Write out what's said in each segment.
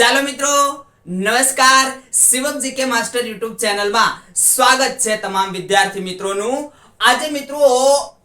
ચાલો મિત્રો, નમસ્કાર. શિવમ જીકે માસ્ટર યુટ્યુબ ચેનલમાં સ્વાગત છે તમામ વિદ્યાર્થી મિત્રોનું. આજે મિત્રો,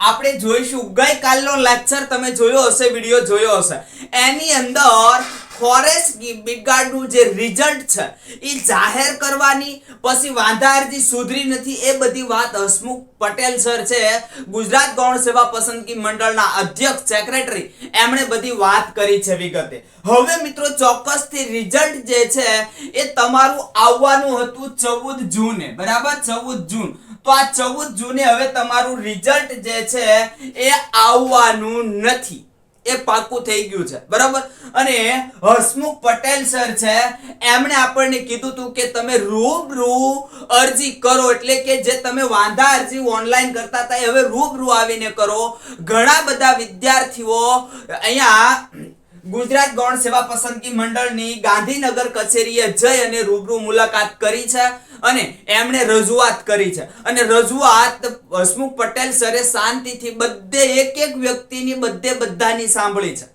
આપણે જોઈશું. ગઈકાલનો લેક્ચર તમે જોયો હશે, વીડિયો જોયો હશે. એની અંદર ફોરેસ્ટ બિગાડનું જે રિઝલ્ટ છે એ જાહેર કરવાની, પછી વાંધા અરજી સુધરી નથી, એ બધી વાત હસમુખ પટેલ સર છે. ગુજરાત ગૌણ સેવા પસંદગી મંડળના અધ્યક્ષ, સેક્રેટરી, એમણે બધી વાત કરી છે વિગતે. હવે મિત્રો ચોક્કસથી રિઝલ્ટ જે છે, એ તમારું આવવાનું હતું ચૌદ જૂને, બરાબર? ચૌદ જૂન. તો આ ચૌદ જૂને હવે તમારું રિઝલ્ટ જે છે, એ આવવાનું નથી. એ પાકું થઈ ગયું છે. બરાબર? અને હસમુખ પટેલ સર છે, એમણે આપણને કીધું હતું કે તમે રૂબરૂ અરજી કરો, એટલે કે જે તમે વાંધા અરજી ઓનલાઈન કરતા હતા એ હવે રૂબરૂ આવીને કરો. ઘણા બધા વિદ્યાર્થીઓ અહીંયા ગુજરાત ગૌણ સેવા પસંદગી મંડળની ગાંધીનગર કચેરીએ જઈ અને રૂબરૂ મુલાકાત કરી છે અને એમણે રજૂઆત કરી છે. અને રજૂઆત હસમુખ પટેલ સરે શાંતિથી બધે એક એક વ્યક્તિની બધે બધાની સાંભળી છે.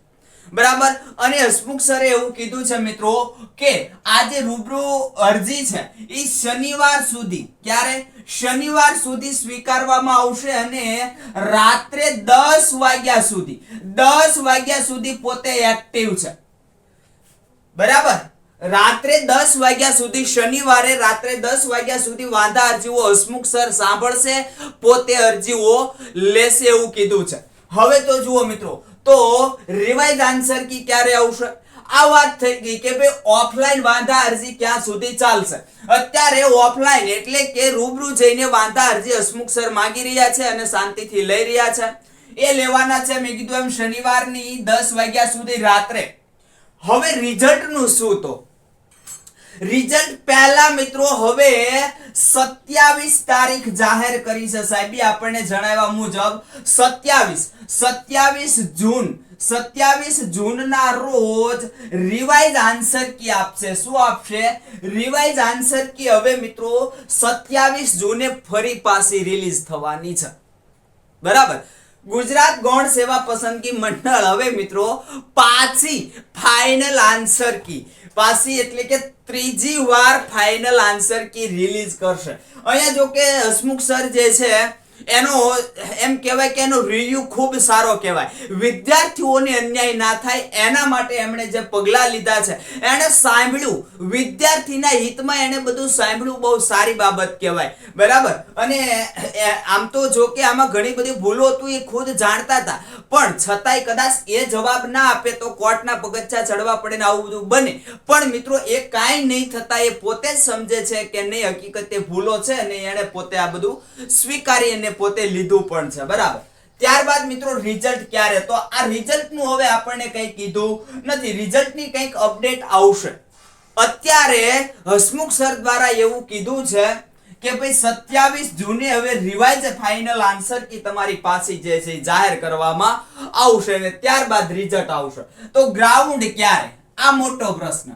બરાબર? અને હસમુખ સરે એવું કીધું છે મિત્રો કે આ જે રૂબરૂ અરજી છે. એ શનિવાર સુધી. ક્યારે? શનિવાર સુધી સ્વીકારવામાં આવશે અને રાત્રે દસ વાગ્યા સુધી. દસ વાગ્યા સુધી પોતે એક્ટિવ છે. બરાબર? રાત્રે દસ વાગ્યા સુધી શનિવારે રાત્રે દસ વાગ્યા સુધી વાંધા અરજીઓ હસમુખ સર સાંભળશે, પોતે અરજીઓ લેશે એવું કીધું છે. હવે તો જુઓ મિત્રો તો રિવાઇઝ આન્સર કી ક્યારે આવશે? આ વાત થઈ ગઈ કે ભાઈ ઓફલાઈન વાંધા અરજી ક્યાં સુધી ચાલશે? અત્યારે ઓફલાઈન એટલે કે રૂબરૂ જઈને વાંધા અરજી હસમુખ સર માંગી રહ્યા છે અને શાંતિથી લઈ રહ્યા છે. એ લેવાના છે, મેં કીધું એમ શનિવારની દસ વાગ્યા સુધી રાત્રે. હવે રિઝલ્ટનું શું તો? રિઝલ્ટ પહેલા મિત્રો હવે સત્યાવીસ તારીખ જાહેર કરી છે સાહેબી. આપણને જણાવ્યા મુજબ સત્યાવીસ. સત્યાવીસ જૂન. સત્યાવીસ જૂનના રોજ રિવાઇઝ આન્સર કી આપશે. શું આપશે? રિવાઇઝ આન્સર કી હવે મિત્રો સત્યાવીસ જૂને ફરી પાછી રિલીઝ થવાની છે. બરાબર? ગુજરાત ગૌણ સેવા પસંદગી મંડળ હવે મિત્રો પાછી ફાઇનલ આન્સર કી પાછી એટલે કે ત્રીજી વાર ફાઇનલ આન્સર કી રિલીઝ કરશે. અહીંયા જો કે હસમુખ સર જે છે એનો એમ કહેવાય કે એનો રિવ્યુ ખૂબ સારો કહેવાય. વિદ્યાર્થીઓને અન્યાય ના થાય એના માટે એમણે જે પગલાં લીધા છે, એણે સાંભળ્યું. વિદ્યાર્થીના હિતમાં એણે બધું સાંભળ્યું, બહુ સારી બાબત કહેવાય. બરાબર? અને આમ તો જો કે આમાં ઘણી બધી ભૂલો હતું એ ખુદ જાણતા હતા. પણ છતાંય કદાચ એ જવાબ ના આપે તો કોર્ટના પગથિયા ચડવા પડે ને આવું બધું બને. પણ મિત્રો, એ કાંઈ નહીં થતા એ પોતે જ સમજે છે કે નહીં, હકીકત એ ભૂલો છે અને એણે પોતે આ બધું સ્વીકારી અને પોતે લીધું પણ છે, બરાબર? ત્યારબાદ મિત્રો રિઝલ્ટ ક્યારે? તો આ રિઝલ્ટનું હવે આપણને કંઈ કીધું નથી. રિઝલ્ટની કંઈક અપડેટ આવશે. અત્યારે હસમુખ સર દ્વારા એવું કીધું છે કે ભાઈ સત્યાવીસ જૂને હવે રિવાઇઝ ફાઇનલ આન્સર કી તમારી પાસે જે છે જાહેર કરવામાં આવશે અને ત્યારબાદ રિઝલ્ટ આવશે. તો ગ્રાઉન્ડ ક્યારે? આ મોટો પ્રશ્ન.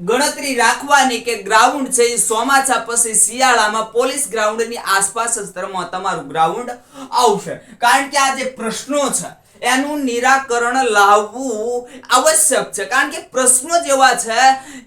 ગણતરી રાખવાની કે ગ્રાઉન્ડ છે એ ચોમાસા પછી શિયાળામાં પોલીસ ગ્રાઉન્ડની આસપાસ જ તમારું ગ્રાઉન્ડ આવશે. કારણ કે આ જે પ્રશ્નો છે એનું નિરાકરણ લાવવું આવશ્યક છે. કારણ કે પ્રશ્નો જ એવા છે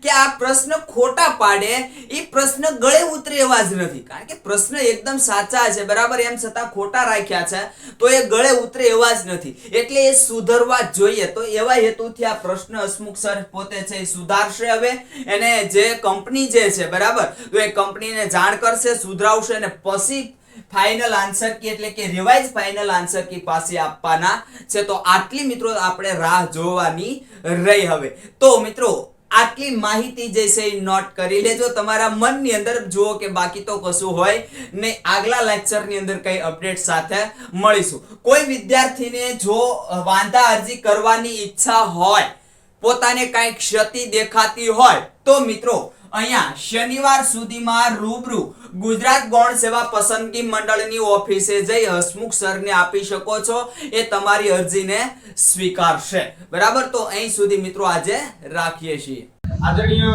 કે આ પ્રશ્ન ખોટા પાડે, એ પ્રશ્ન ગળે ઉતરે એવા જ નથી. કારણ કે પ્રશ્ન એકદમ સાચા છે, બરાબર? એમ છતાં ખોટા રાખ્યા છે, તો એ ગળે ઉતરે એવા જ નથી. એટલે એ સુધરવા જોઈએ. તો એવા હેતુથી આ પ્રશ્ન હસમુખ સર પોતે છે, એ સુધારશે હવે. એને જે કંપની જે છે, બરાબર? તો એ કંપનીને જાણ કરશે, સુધરાવશે અને પછી ફાઇનલ આન્સર કી એટલે કે રિવાઇઝ ફાઇનલ આન્સર કી પાસે આપવાના છે. તો આટલી મિત્રો આપણે રાહ જોવાની રહી હવે. તો મિત્રો, આટલી માહિતી જે નોટ કરી લેજો. તમારા મનની અંદર જુઓ કે બાકી તો કશું હોય ને આગલા લેક્ચરની અંદર કઈ અપડેટ સાથે મળીશું. કોઈ વિદ્યાર્થીને જો વાંધા અરજી કરવાની ઈચ્છા હોય, પોતાને કાંઈ ક્ષતિ દેખાતી હોય, તો મિત્રો અહીંયા શનિવાર સુધીમાં રૂબરૂ ગુજરાત ગૌણ સેવા પસંદગી મંડળની ઓફિસે જઈ હસમુખ સરને આપી શકો છો. એ તમારી અરજીને સ્વીકારશે. બરાબર? તો અહીં સુધી મિત્રો આજે રાખીએ છીએ. આદરણીય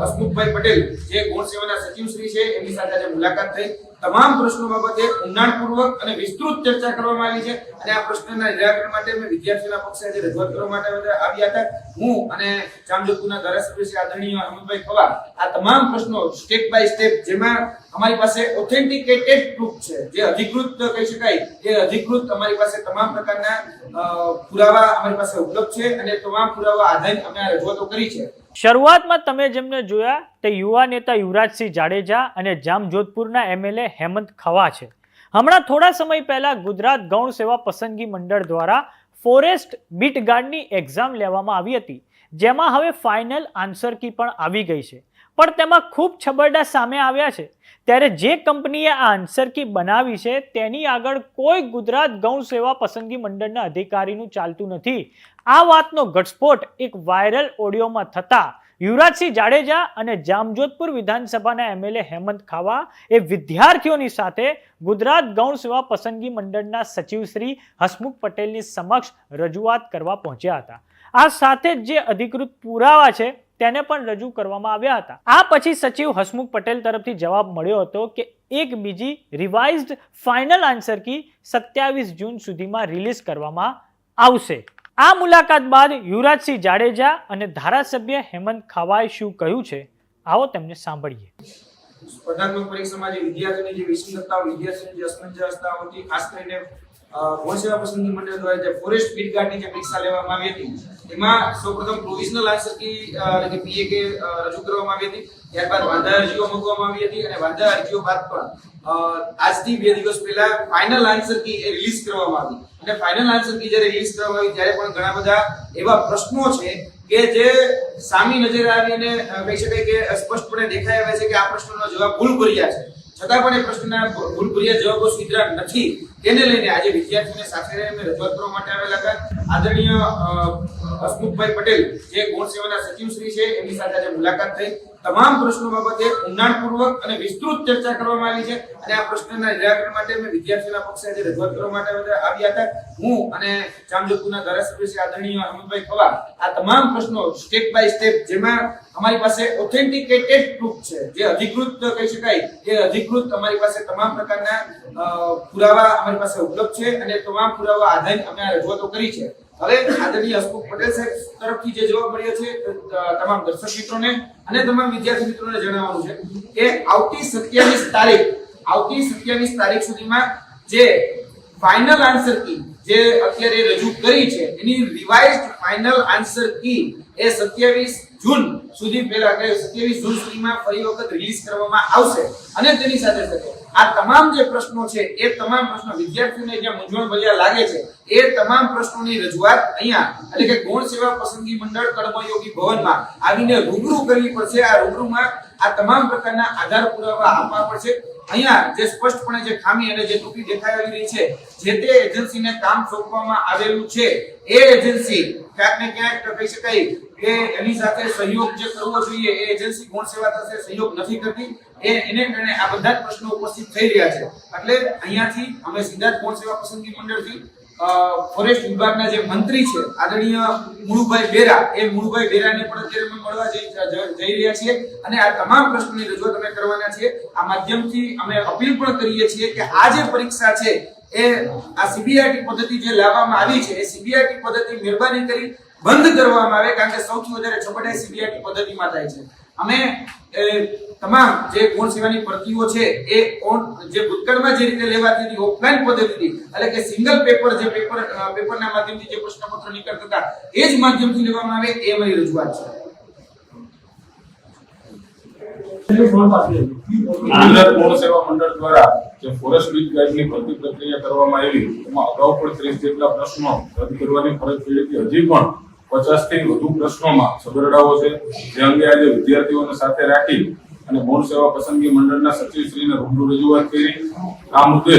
હસમુખભાઈ પટેલ, જે ગૌણ સેવાના સચિવ શ્રી છે, એમની સાથે આજે મુલાકાત થઈ. તમામ પ્રશ્નો બાબતે ઊંડાણપૂર્વક અને વિસ્તૃત ચર્ચા કરવામાં આવી છે. અને આ પ્રશ્નના નિરાકરણ માટે અમે વિદ્યાર્થીઓના પક્ષે આજે રજૂઆત કરવા માટે આવ્યા હતા. હું અને જામજોધપુરના ધારાસભ્ય શ્રી આદરણીય અમિતભાઈ ખવા આ તમામ પ્રશ્નો સ્ટેપ બાય સ્ટેપ જેમાં અમારી પાસે ઓથેન્ટિકેટેડ પ્રૂફ છે, જે અધિકૃત કહી શકાય. એ અધિકૃત અમારી પાસે તમામ પ્રકારના પુરાવા અમારી પાસે ઉપલબ્ધ છે અને તમામ પુરાવા આધારિત અમે આ રજૂઆતો કરી છે. શરૂઆતમાં તમે જેમને જોયા તે યુવા નેતા યુવરાજસિંહ જાડેજા અને જામજોધપુરના એમએલએ હેમંત ખવા છે. હમણાં થોડા સમય પહેલા ગુજરાત ગૌણ સેવા પસંદગી મંડળ દ્વારા ફોરેસ્ટ બીટ ગાર્ડની એક્ઝામ લેવામાં આવી હતી, જેમાં હવે ફાઇનલ આન્સર કી પણ આવી ગઈ છે. પણ તેમાં ખૂબ છબરડા સામે આવ્યા છે. ત્યારે જે કંપનીએ આ આન્સર કી બનાવી છે, તેની આગળ કોઈ ગુજરાત ગૌણ સેવા પસંદગી મંડળના અધિકારીનું ચાલતું નથી. આ વાતનો ઘટસ્ફોટ એક વાયરલ ઓડિયોમાં થતા યુવરાજસિંહ જાડેજા અને જામજોધપુર વિધાનસભાના એમએલએ હેમંત ખાવા એ વિદ્યાર્થીઓની સાથે ગુજરાત ગૌણ સેવા પસંદગી મંડળના સચિવ શ્રી હસમુખ પટેલની સમક્ષ રજૂઆત કરવા પહોંચ્યા હતા. આ સાથે જ જે અધિકૃત પુરાવા છે તેને પણ રજૂ કરવામાં આવ્યા હતા. આ પછી સચિવ હસમુખ પટેલ તરફથી જવાબ મળ્યો હતો કે એક બીજી રિવાઇઝડ ફાઇનલ આન્સર કી સત્યાવીસ જૂન સુધીમાં રિલીઝ કરવામાં આવશે. આ મુલાકાત બાદ યુવરાજસિંહ જાડેજા અને ધારાસભ્ય હેમંત ખાવાએ શું કહ્યું છે? આવો તેમને સાંભળીએ. સ્પર્ધાત્મક પરીક્ષામાં જે વિદ્યાર્થીઓની જે વિસંગતતાઓ વિદ્યાર્થીઓની જે અસમંજસતા હતી ખાસ કરીને ગૌણ સેવા પસંદગી મંડળ દ્વારા જે ફોરેસ્ટ બીટ ગાર્ડની જે પરીક્ષા લેવામાં આવી હતી, એમાં સૌપ્રથમ પ્રોવિઝનલ આન્સર કી એટલે કે પીએકે રજૂ કરવામાં આવી હતી. ત્યારબાદ વાંધા અરજીઓ મૂકવામાં આવી હતી અને વાંધા અરજીઓ બાદ પણ આજથી બે દિવસ પહેલા ફાઇનલ આન્સર કી એ રિલીઝ કરવામાં આવી. અને ફાઇનલ આન્સર કી જ્યારે રિલીઝ કરવામાં આવી ત્યારે પણ ઘણા બધા એવા પ્રશ્નો છે કે જે સામી નજરે આવી અને કહી શકાય કે સ્પષ્ટપણે દેખાઈ આવે છે કે આ પ્રશ્નનો જવાબ ભૂલ ભર્યા છે. છતાં પણ એ પ્રશ્નના ભૂલ ભૂરિયા જવાબો સુધરા નથી. તેને લઈને આજે વિદ્યાર્થીઓને સાથે રહીને અમે રજૂઆત કરવા માટે આવેલા હતા. આદરણીય હસમુખભાઈ પટેલ, જે ગૌણ સેવાના સચિવ શ્રી છે, એમની સાથે આજે મુલાકાત થઈ. તમામ પ્રશ્નો બાબતે ઊંડાણપૂર્વક અને વિસ્તૃત ચર્ચા કરવામાં આવી છે. અને આ પ્રશ્નના નિરાકરણ માટે મેં વિદ્યાર્થીઓના પક્ષે આજે રજૂઆત કરવા માટે આવ્યા હતા. હું અને જામજોધપુરના ધારાસભ્ય શ્રી આદરણીય અમિતભાઈ ખવા આ તમામ પ્રશ્નો સ્ટેપ બાય સ્ટેપ જેમાં અમારી પાસે ઓથેન્ટિકેટેડ પ્રૂફ છે, જે અધિકૃત કહી શકાય. એ અધિકૃત અમારી પાસે તમામ પ્રકારના પુરાવા અમારી પાસે ઉપલબ્ધ છે અને તમામ પુરાવા આધારિત અમે આ રજૂઆતો કરી છે. હવે આદરણીય હસમુખ પટેલ સાહેબ, તરફથી જે જવાબ મળ્યો છે તમામ દર્શક મિત્રોને અને તમામ વિદ્યાર્થી મિત્રોને જણાવવાનું છે કે આવતી સત્યાવીસ તારીખ, આવતી સત્યાવીસ તારીખ સુધીમાં જે ફાઇનલ આન્સર કી જે અત્યારે રજૂ કરી છે, એની રિવાઇઝડ ફાઇનલ આન્સર કી એ 27 જૂન સુધી પહેલા કે 27 જૂન સુધીમાં ફરી વખત રિલીઝ કરવામાં આવશે. અને તેની સાથે સાથે આ તમામ જે પ્રશ્નો છે, એ તમામ પ્રશ્નો વિદ્યાર્થીઓને જે મૂંઝવણ ભર્યા લાગે છે, એ તમામ પ્રશ્નોની રજૂઆત અહીંયા, એટલે કે ગૌણ સેવા પસંદગી મંડળ કર્મયોગી ભવનમાં આવીને રૂબરૂ કરવી પડશે. આ રૂબરૂમાં આ તમામ પ્રકારના આધાર પુરાવા આપવા પડશે. અહીંયા જે સ્પષ્ટપણે જે ખામી અને જે ત્રુટિ દેખાઈ આવી રહી છે, જે તે એજન્સીને કામ સોંપવામાં આવેલું છે, એ એજન્સી ક્યાંક ને ક્યાંક કહી શકાય કે એની સાથે સહયોગ જે કરવો જોઈએ એ એજન્સી કોણ સેવા સાથે સહયોગ નથી કરતી. એ એને કારણે આ બધા જ પ્રશ્નો ઉપસ્થિત થઈ રહ્યા છે. એટલે અહીંયાથી અમે જ ગુણ સેવા પસંદગી મંડળથી ફોરેસ્ટ વિભાગના જે મંત્રી છે, આદરણીય મુળુભાઈ બેરા, એ મુળુભાઈ બેરાને પણ અત્યારે મળવા જઈ રહ્યા છીએ. અને આ તમામ પ્રશ્નોની રજૂઆત અમે કરવાના છીએ. આ માધ્યમથી અમે અપીલ પણ કરીએ છીએ કે આ જે પરીક્ષા છે, એ આ સીબીઆઈટી પદ્ધતિ જે લાવવામાં આવી છે, એ સીબીઆઈટી પદ્ધતિ મહેરબાની કરી બંધ કરવામાં આવે કારણ કે સૌથી વધારે છબડાઈ સીબીઆઈટી પદ્ધતિમાં થાય છે. અમે તમામ જે ગુણ સેવાની ભરતીઓ છે, એ જે ભૂતકાળમાં જે રીતે લેવાતી હતી ઓફલાઈન પદ્ધતિથી, એટલે કે સિંગલ પેપર જે પેપર પેપરના માધ્યમથી જે પ્રશ્નપત્ર નીકળતા હતા, એ જ માધ્યમથી લેવામાં આવે, એ મારી રજૂઆત છે. પ્રક્રિયા કરવામાં આવી, એમાં અગાઉ પણ ત્રીસ જેટલા પ્રશ્નો રદ કરવાની ફરજ પડી હતી. હજી પણ પચાસથી વધુ પ્રશ્નોમાં સગરડાઓ છે. જે અંગે આજે વિદ્યાર્થીઓને સાથે રાખી અને ગૌણ સેવા પસંદગી મંડળના સચિવશ્રીને રૂબરૂ રજૂઆત કરી. આ મુદ્દે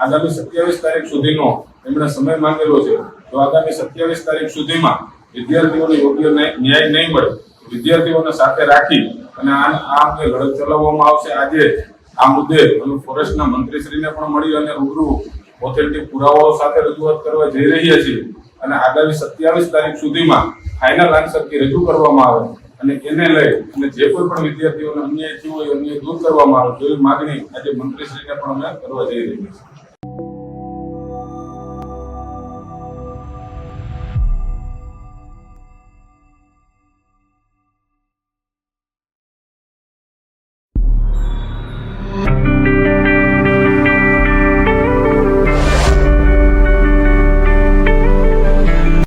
આગામી સત્યાવીસ તારીખ સુધીનો એમણે સમય માંગેલો છે. તો આગામી સત્યાવીસ તારીખ સુધીમાં વિદ્યાર્થીઓને યોગ્ય ન્યાય નહીં મળે વિદ્યાર્થીઓને સાથે રાખી અને આ અંગે લડત ચલાવવામાં આવશે. આજે આ મુદ્દે ફોરેસ્ટના મંત્રીશ્રીને પણ મળી અને રૂબરૂ ઓથેન્ટિક પુરાવાઓ સાથે રજૂઆત કરવા જઈ રહ્યા છીએ. અને આગામી સત્યાવીસ તારીખ સુધીમાં ફાઇનલ આન્સર કી રજૂ કરવામાં આવે અને એને લઈ અને જે કોઈ પણ વિદ્યાર્થીઓને અન્યાય થયો હોય અન્યાય દૂર કરવામાં આવે તેવી માગણી આજે મંત્રીશ્રીને પણ અમે કરવા જઈ રહ્યા છીએ.